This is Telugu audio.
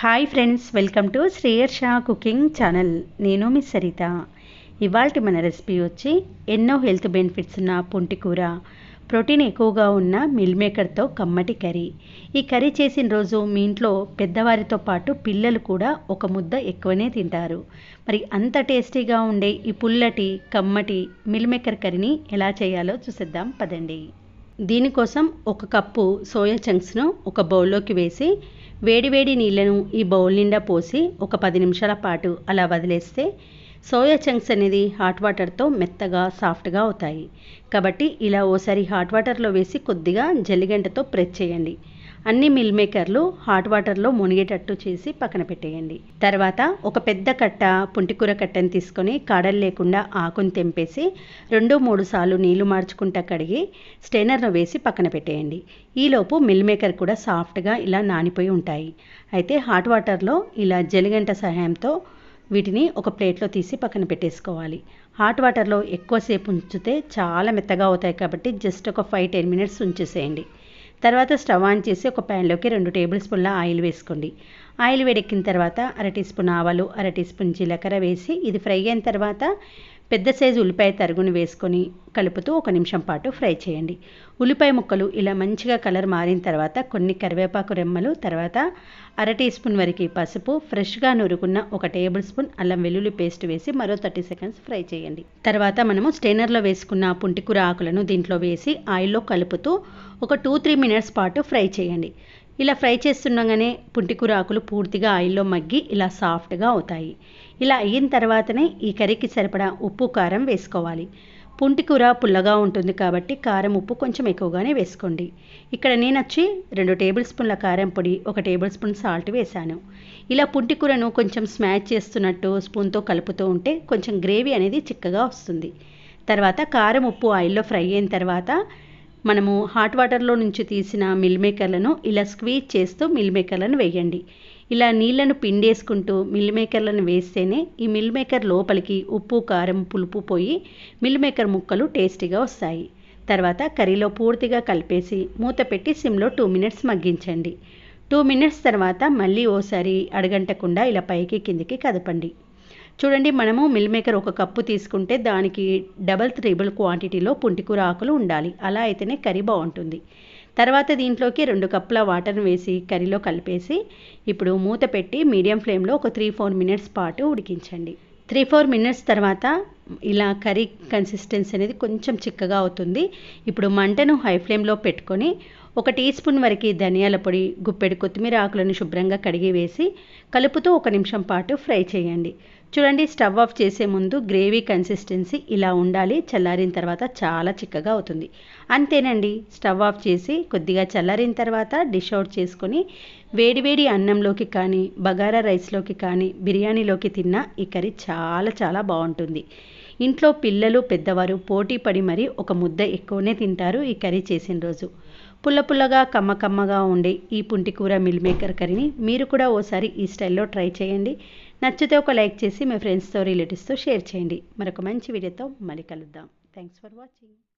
హాయ్ ఫ్రెండ్స్ వెల్కమ్ టు శ్రేయర్ షా కుకింగ్ ఛానల్ నేను మీ సరిత. ఇవాళ మన రెసిపీ వచ్చి ఎన్నో హెల్త్ బెనిఫిట్స్ ఉన్న పుంటికూర ప్రోటీన్ ఎక్కువగా ఉన్న మిల్ మేకర్తో కమ్మటి కర్రీ. ఈ కర్రీ చేసిన రోజు మీ ఇంట్లో పెద్దవారితో పాటు పిల్లలు కూడా ఒక ముద్ద ఎక్కువనే తింటారు. మరి అంత టేస్టీగా ఉండే ఈ పుల్లటి కమ్మటి మిల్ మేకర్ కర్రీని ఎలా చేయాలో చూసేద్దాం పదండి. దీనికోసం ఒక కప్పు సోయా చంక్స్ను ఒక బౌల్లోకి వేసి వేడివేడి నీళ్ళను ఈ బౌల్ నిండా పోసి ఒక పది నిమిషాల పాటు అలా వదిలేస్తే సోయా చంక్స్ అనేది హాట్ వాటర్తో మెత్తగా సాఫ్ట్గా అవుతాయి. కాబట్టి ఇలా ఓసారి హాట్ వాటర్లో వేసి కొద్దిగా జల్లిగంటతో ప్రెస్ చేయండి. అన్ని మిల్ మేకర్లు హాట్ వాటర్లో మునిగేటట్టు చేసి పక్కన పెట్టేయండి. తర్వాత ఒక పెద్ద కట్ట పుంటికూర కట్టని తీసుకొని కాడలు లేకుండా ఆకుని తెంపేసి రెండు మూడు సార్లు నీళ్ళు మార్చుకుంటా కడిగి స్టెయినర్ను వేసి పక్కన పెట్టేయండి. ఈలోపు మిల్ మేకర్ కూడా సాఫ్ట్గా ఇలా నానిపోయి ఉంటాయి. అయితే హాట్ వాటర్లో ఇలా జలిగంట సహాయంతో వీటిని ఒక ప్లేట్లో తీసి పక్కన పెట్టేసుకోవాలి. హాట్ వాటర్లో ఎక్కువసేపు ఉంచితే చాలా మెత్తగా అవుతాయి కాబట్టి జస్ట్ ఒక ఫైవ్ టెన్ మినిట్స్ ఉంచేసేయండి. తర్వాత స్టవ్ ఆన్ చేసి ఒక ప్యాన్లోకి రెండు టేబుల్ స్పూన్ల ఆయిల్ వేసుకోండి. ఆయిల్ వేడెక్కిన తర్వాత అర టీ స్పూన్ ఆవాలు అర టీ స్పూన్ జీలకర్ర వేసి ఇది ఫ్రై అయిన తర్వాత పెద్ద సైజు ఉల్లిపాయ తరుగుని వేసుకొని కలుపుతూ ఒక నిమిషం పాటు ఫ్రై చేయండి. ఉల్లిపాయ ముక్కలు ఇలా మంచిగా కలర్ మారిన తర్వాత కొన్ని కరివేపాకు రెమ్మలు తర్వాత అర టీ స్పూన్ వరకు పసుపు ఫ్రెష్గా నురుకున్న ఒక టేబుల్ స్పూన్ అల్లం వెల్లుల్లి పేస్ట్ వేసి మరో థర్టీ సెకండ్స్ ఫ్రై చేయండి. తర్వాత మనము స్టెయినర్లో వేసుకున్న పుంటికూర ఆకులను దీంట్లో వేసి ఆయిల్లో కలుపుతూ ఒక టూ త్రీ మినిట్స్ పాటు ఫ్రై చేయండి. ఇలా ఫ్రై చేస్తుండగానే పుంటికూర ఆకులు పూర్తిగా ఆయిల్లో మగ్గి ఇలా సాఫ్ట్గా అవుతాయి. ఇలా అయిన తర్వాతనే ఈ కర్రీకి సరిపడా ఉప్పు కారం వేసుకోవాలి. పుంటికూర పుల్లగా ఉంటుంది కాబట్టి కారం ఉప్పు కొంచెం ఎక్కువగానే వేసుకోండి. ఇక్కడ నేను వచ్చి రెండు టేబుల్ స్పూన్ల కారం పొడి ఒక టేబుల్ స్పూన్ సాల్ట్ వేశాను. ఇలా పుంటికూరను కొంచెం స్మాష్ చేస్తున్నట్టు స్పూన్తో కలుపుతూ ఉంటే కొంచెం గ్రేవీ అనేది చిక్కగా వస్తుంది. తర్వాత కారం ఉప్పు ఆయిల్లో ఫ్రై అయిన తర్వాత మనము హాట్ వాటర్లో నుంచి తీసిన మిల్ మేకర్లను ఇలా స్క్వీజ్ చేస్తూ మిల్ మేకర్లను వేయండి. ఇలా నీళ్ళను పిండేసుకుంటూ మిల్ మేకర్లను వేస్తేనే ఈ మిల్ మేకర్ లోపలికి ఉప్పు కారం పులుపు పోయి మిల్ మేకర్ ముక్కలు టేస్టీగా వస్తాయి. తర్వాత కర్రీలో పూర్తిగా కలిపేసి మూత పెట్టి సిమ్లో టూ మినిట్స్ మగ్గించండి. టూ మినిట్స్ తర్వాత మళ్ళీ ఓసారి అడగంటకుండా ఇలా పైకి కిందికి కదపండి. చూడండి మనము మిల్ మేకర్ ఒక కప్పు తీసుకుంటే దానికి డబల్ త్రిబుల్ క్వాంటిటీలో పుంటికూర ఆకులు ఉండాలి. అలా అయితేనే కర్రీ బాగుంటుంది. తర్వాత దీంట్లోకి రెండు కప్పుల వాటర్ని వేసి కర్రీలో కలిపేసి ఇప్పుడు మూత పెట్టి మీడియం ఫ్లేమ్లో ఒక త్రీ ఫోర్ మినిట్స్ పాటు ఉడికించండి. త్రీ ఫోర్ మినిట్స్ తర్వాత ఇలా కర్రీ కన్సిస్టెన్సీ అనేది కొంచెం చిక్కగా అవుతుంది. ఇప్పుడు మంటను హై ఫ్లేమ్లో పెట్టుకొని ఒక టీ స్పూన్ వరకు ధనియాల పొడి గుప్పెడు కొత్తిమీర ఆకులను శుభ్రంగా కడిగి వేసి కలుపుతూ ఒక నిమిషం పాటు ఫ్రై చేయండి. చూడండి స్టవ్ ఆఫ్ చేసే ముందు గ్రేవీ కన్సిస్టెన్సీ ఇలా ఉండాలి. చల్లారిన తర్వాత చాలా చిక్కగా అవుతుంది. అంతేనండి స్టవ్ ఆఫ్ చేసి కొద్దిగా చల్లారిన తర్వాత డిష్ అవుట్ చేసుకొని వేడివేడి అన్నంలోకి కానీ బగారా రైస్లోకి కానీ బిర్యానీలోకి తిన్నా ఈ కర్రీ చాలా చాలా బాగుంటుంది. ఇంట్లో పిల్లలు పెద్దవారు పోటీ పడి మరీ ఒక ముద్ద ఎక్కువనే తింటారు ఈ కర్రీ చేసిన రోజు. పుల్ల పుల్లగా కమ్మ కమ్మగా ఉండే ఈ పుంటికూర మిల్ మేకర్ కర్రీని మీరు కూడా ఓసారి ఈ స్టైల్లో ట్రై చేయండి. నచ్చితే ఒక లైక్ చేసి మీ ఫ్రెండ్స్తో రిలేటివ్స్తో షేర్ చేయండి. మరొక మంచి వీడియోతో మళ్ళీ కలుద్దాం. Thanks for watching.